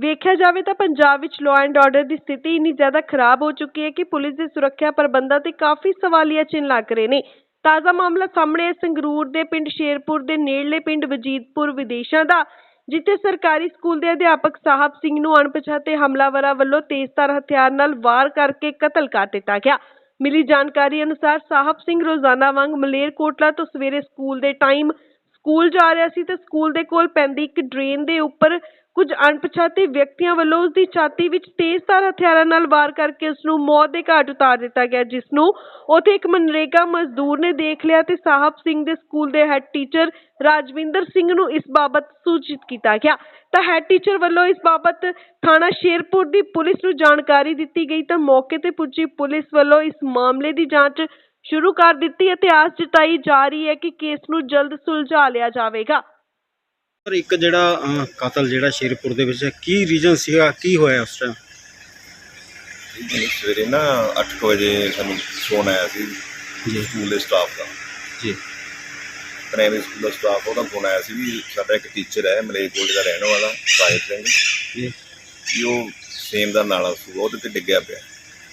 ਵੇਖਿਆ ਜਾਵੇ ਤਾਂ ਪੰਜਾਬ ਵਿੱਚ ਲਾਅ ਐਂਡ ਆਰਡਰ ਦੀ ਸਥਿਤੀ ਇੰਨੀ ਜ਼ਿਆਦਾ ਖਰਾਬ ਹੋ ਚੁੱਕੀ ਹੈ ਕਿ ਪੁਲਿਸ ਦੇ ਸੁਰੱਖਿਆ ਪ੍ਰਬੰਧਾਂ ਤੇ ਕਾਫੀ ਸਵਾਲੀਆ ਚਿੰਨ੍ਹ ਲੱਗ ਰਹੇ ਨੇ। ਤਾਜ਼ਾ ਮਾਮਲਾ ਸਾਹਮਣੇ ਹੈ ਸੰਗਰੂਰ ਦੇ ਪਿੰਡ ਸ਼ੇਰਪੁਰ ਦੇ ਨੇੜਲੇ ਪਿੰਡ ਵਜੀਦਪੁਰ ਵਿਦੇਸ਼ਾਂ ਦਾ, ਜਿੱਥੇ ਸਰਕਾਰੀ ਸਕੂਲ ਦੇ ਅਧਿਆਪਕ ਸਾਹਿਬ ਸਿੰਘ ਨੂੰ ਅਣਪਛਾਤੇ ਹਮਲਾਵਰਾਂ ਵੱਲੋਂ ਤੇਜ਼ਧਾਰ ਹਥਿਆਰ ਨਾਲ ਵਾਰ ਕਰਕੇ ਕਤਲ ਕਰ ਦਿੱਤਾ ਗਿਆ। ਮਿਲੀ ਜਾਣਕਾਰੀ ਅਨੁਸਾਰ ਸਾਹਿਬ ਸਿੰਘ ਰੋਜ਼ਾਨਾ ਵਾਂਗ ਮਲੇਰਕੋਟਲਾ ਤੋਂ ਸਵੇਰੇ ਸਕੂਲ ਦੇ ਟਾਈਮ ਸਕੂਲ ਜਾ ਰਿਹਾ ਸੀ ਤੇ ਸਕੂਲ ਦੇ ਕੋਲ ਪੈਂਦੀ ਇੱਕ ਡਰੇਨ ਦੇ ਉੱਪਰ ਕੁਝ ਅਣਪਛਾਤੇ ਵਿਅਕਤੀਆਂ ਵੱਲੋਂ ਉਸ ਦੀ ਛਾਤੀ ਵਿੱਚ ਤੇਜ਼ਧਾਰ ਹਥਿਆਰਾਂ ਨਾਲ ਵਾਰ ਕਰਕੇ ਉਸ ਨੂੰ ਮੌਤ ਦੇ ਘਾਟ ਉਤਾਰ ਦਿੱਤਾ ਗਿਆ ਜਿਸ ਨੂੰ ਉੱਥੇ ਇੱਕ ਮਨਰੇਗਾ ਮਜ਼ਦੂਰ ਨੇ ਦੇਖ ਲਿਆ ਤੇ ਸਾਹਿਬ ਸਿੰਘ ਦੇ ਸਕੂਲ ਦੇ ਹੈੱਡ ਟੀਚਰ ਰਾਜਵਿੰਦਰ ਸਿੰਘ ਨੂੰ ਇਸ ਬਾਬਤ ਸੂਚਿਤ ਕੀਤਾ ਗਿਆ। ਤਾਂ ਹੈੱਡ ਟੀਚਰ ਵੱਲੋਂ ਇਸ ਬਾਬਤ ਥਾਣਾ ਸ਼ੇਰਪੁਰ ਦੀ ਪੁਲਿਸ ਨੂੰ ਜਾਣਕਾਰੀ ਦਿੱਤੀ ਗਈ ਤਾਂ ਮੌਕੇ ਤੇ ਪੁੱਜੀ ਪੁਲਿਸ ਵੱਲੋਂ ਇਸ ਮਾਮਲੇ ਦੀ ਜਾਂਚ ਸ਼ੁਰੂ ਕਰ ਦਿੱਤੀ ਅਤੇ ਆਸ ਜਤਾਈ ਜਾ ਰਹੀ ਹੈ ਕਿ ਕੇਸ ਨੂੰ ਜਲਦ ਸੁਲਝਾ ਲਿਆ ਜਾਵੇਗਾ। ਪਰ ਇੱਕ ਜਿਹੜਾ ਕਤਲ ਜਿਹੜਾ ਸ਼ੇਰਪੁਰ ਦੇ ਵਿੱਚ ਕੀ ਰੀਜਨ ਸੀਗਾ? ਕੀ ਹੋਇਆ ਉਸ ਟਾਈਮ ਜੀ, ਸਵੇਰੇ ਨਾ 8 ਵਜੇ ਸਾਨੂੰ ਫੋਨ ਆਇਆ ਸੀ ਜੀ। ਸਕੂਲ ਦੇ ਸਟਾਫ ਦਾ। ਜੀ। ਪ੍ਰਾਇਮਰੀ ਸਕੂਲ ਦਾ ਸਟਾਫ ਉਹਦਾ ਫੋਨ ਆਇਆ ਸੀ ਵੀ ਸਾਡਾ ਇੱਕ ਟੀਚਰ ਹੈ ਮਲੇਰਕੋਟਲੇ ਦਾ ਰਹਿਣ ਵਾਲਾ ਸਾਹਿਬ ਸਿੰਘ ਜੀ। ਵੀ ਉਹ ਸੇਮ ਦਾ ਨਾਲਾ ਸੀ ਉਹਦੇ ਤੇ ਡਿੱਗਿਆ ਪਿਆ।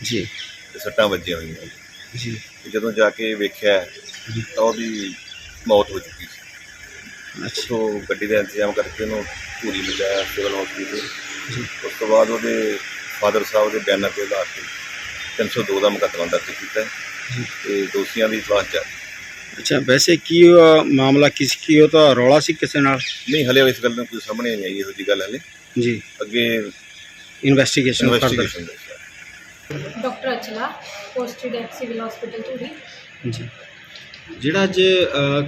ਜੀ। ਤੇ ਸੱਟਾਂ ਵੱਜੀਆਂ ਹੋਈਆਂ। ਜੀ। ਜਦੋਂ ਜਾ ਕੇ ਵੇਖਿਆ। ਤਾਂ ਉਹਦੀ ਮੌਤ ਹੋ ਚੁੱਕੀ ਸੀ। ਅੱਛਾ ਉਹ ਗੱਡੀ ਦਾ ਇੰਤਜ਼ਾਮ ਕਰਕੇ ਉਹਨੂੰ ਪੂਰੀ ਲਿਜਾਇਆ ਸਿਵਲ ਹਸਪੀਟਲ ਉਸ ਤੋਂ ਬਾਅਦ ਉਹਦੇ ਫਾਦਰ ਸਾਹਿਬ ਦੇ ਬਿਆਨਾਂ ਤੇ ਆਧਾਰ ਤੇ 302 ਦਾ ਮੁਕੱਦਮਾ ਦਰਜ ਕੀਤਾ ਹੈ ਜੀ। ਤੇ ਦੋਸ਼ੀਆਂ ਦੀ ਤਲਾਸ਼ ਜਾਰੀ ਅੱਛਾ ਵੈਸੇ ਕੀ ਮਾਮਲਾ ਕਿਸ ਕੀ ਉਹ ਤਾਂ ਰੌਲਾ ਸੀ ਕਿਸੇ ਨਾਲ? ਨਹੀਂ ਹਲੇ ਇਸ ਗੱਲ ਨੂੰ ਕੋਈ ਸਾਹਮਣੇ ਨਹੀਂ ਆਈ ਇਹੋ ਜੀ ਗੱਲ ਹਲੇ। ਜੀ। ਅੱਗੇ investigation further investigation doctor Achla posted at civil hospital Dhuri. ਜੀ। ਜਿਹੜਾ ਅੱਜ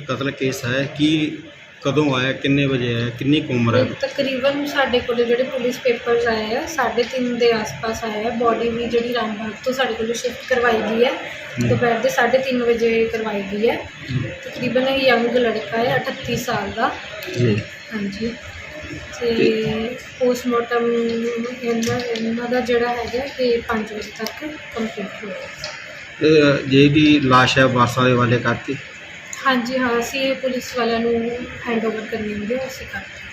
ਕਤਲ ਕੇਸ ਹੈ ਕੀ ਕਦੋਂ ਆਇਆ ਕਿੰਨੇ ਵਜੇ ਆਇਆ ਕਿੰਨੀ ਕੁ ਉਮਰ ਹੈ? ਤਕਰੀਬਨ ਸਾਡੇ ਕੋਲ ਜਿਹੜੇ ਪੁਲਿਸ ਪੇਪਰਸ ਆਏ ਆ 3:30 ਦੇ ਆਸ-ਪਾਸ ਆਇਆ ਹੈ ਬੋਡੀ ਵੀ ਜਿਹੜੀ ਰਾਮਬਾਗ ਤੋਂ ਸਾਡੇ ਕੋਲ ਸ਼ਿਫਟ ਕਰਵਾਈ ਗਈ ਹੈ। ਦੁਪਹਿਰ ਦੇ 3:30 ਵਜੇ ਕਰਵਾਈ ਗਈ ਹੈ। ਤਕਰੀਬਨ ਇਹ ਯੰਗ ਲੜਕਾ ਹੈ 38 ਸਾਲ ਦਾ। ਜੀ। ਹਾਂਜੀ। ਤੇ ਪੋਸਟਮਾਰਟਮ ਇਹਨਾਂ ਇਹਨਾਂ ਦਾ ਜਿਹੜਾ ਹੈਗਾ ਕਿ 5 ਵਜੇ ਤੱਕ ਕੰਪਲੀਟ ਹੋਏਗਾ ਇਹ ਜਿਹਦੀ ਲਾਸ਼ ਹੈ ਵਾਰਸਾਂ ਦੇ ਵਾਲੇ ਕਰਤੀ? ਹਾਂਜੀ ਹਾਂ ਅਸੀਂ ਪੁਲਿਸ ਵਾਲਿਆਂ ਨੂੰ ਹੈਂਡਓਵਰ ਕਰਨੀ ਹੁੰਦੀ ਹੈ ਅਸੀਂ ਕਰਦੇ